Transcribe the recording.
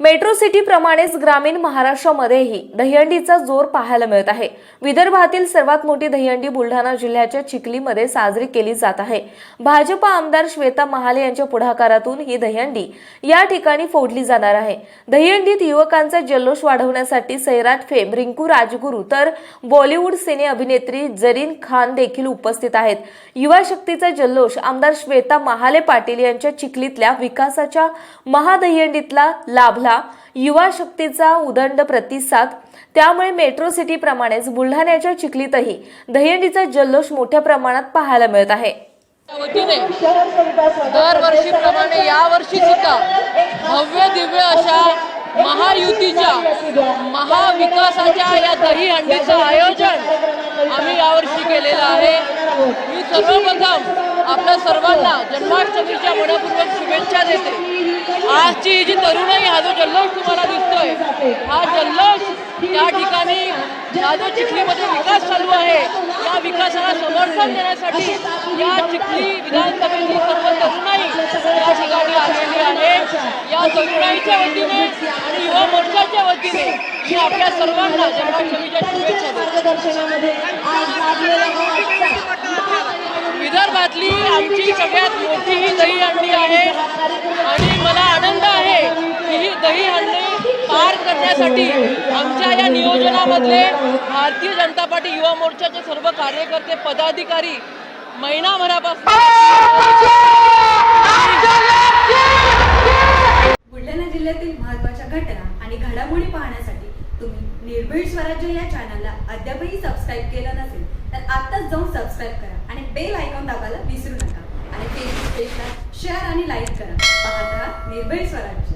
Metro city प्रमाणेच ग्रामीण महाराष्ट्रामध्येही दहीहंडीचा जोर पाहायला मिळत आहे. विदर्भातील सर्वात मोठी दहीहंडी बुलढाणा जिल्ह्याच्या चिखलीमध्ये साजरी केली जात आहे. भाजपा आमदार श्वेता महाले यांच्या पुढाकारातून ही दहीहंडी या ठिकाणी फोडली जाणार आहे. दहीहंडीत युवकांचा जल्लोष वाढवण्यासाठी सैराट फेम रिंकू राजगुरू तर बॉलिवूड सिने अभिनेत्री जरीन खान देखील उपस्थित आहेत. युवा शक्तीचा जल्लोष आमदार श्वेता महाले पाटील यांच्या चिखलीतल्या विकासाच्या महादहीहंडीतला लाभला युवा शक्तीचा उदंड प्रतिसाद. त्यामुळे मेट्रो सिटीप्रमाणेच बुलढाण्याच्या चिखलीतही दहीहंडीचा जल्लोष मोठ्या प्रमाणात पाहायला मिळत आहे. वतीने दरवर्षीप्रमाणे यावर्षी सुद्धा भव्य दिव्य अशा महायुतीच्या महाविकासाच्या या दही हंडीचं आयोजन आम्ही यावर्षी केलेलं आहे. मी सर्वप्रथम आपल्या सर्वांना जन्माष्टमीच्या मनपूर्वक शुभेच्छा देते. आजची ही जी तरुण हा जो जल्लोष तुम्हाला दिसतोय हा जल्लोष त्या ठिकाणी हा जो चिखलीमध्ये विकास चालू आहे. या विकासाला समर्थन देण्यासाठी या चिखली विधानसभेची सर्व तरुणाई या ठिकाणी आलेली आहे. या तरुणाईच्या वतीने आणि युवा मोर्चाच्या वतीने मी आपल्या सर्वांना जन्माष्टमीच्या शुभेच्छा देतो. विदर्भातली आमची सगळ्यात मोठी ही दहीहंडी आहे. आणि मला करण्यासाठी आमच्या या नियोजनामधले भारतीय जनता पार्टी युवा मोर्चाचे सर्व कार्यकर्ते पदाधिकारी महिनाभरापासून बुलढाणा जिल्ह्यातील महत्त्वाच्या घटना आणि घडामोडी पाहण्यासाठी तुम्ही निर्भीड स्वराज्य या चॅनलला अद्यापही सबस्क्राईब केलं नसेल तर आत्ताच जाऊन सबस्क्राईब करा आणि बेल आयकॉन दाबायला विसरू नका. आणि फेसबुक पेजला शेअर आणि लाईक करा. पाहत राहा निर्भीड स्वराज्य.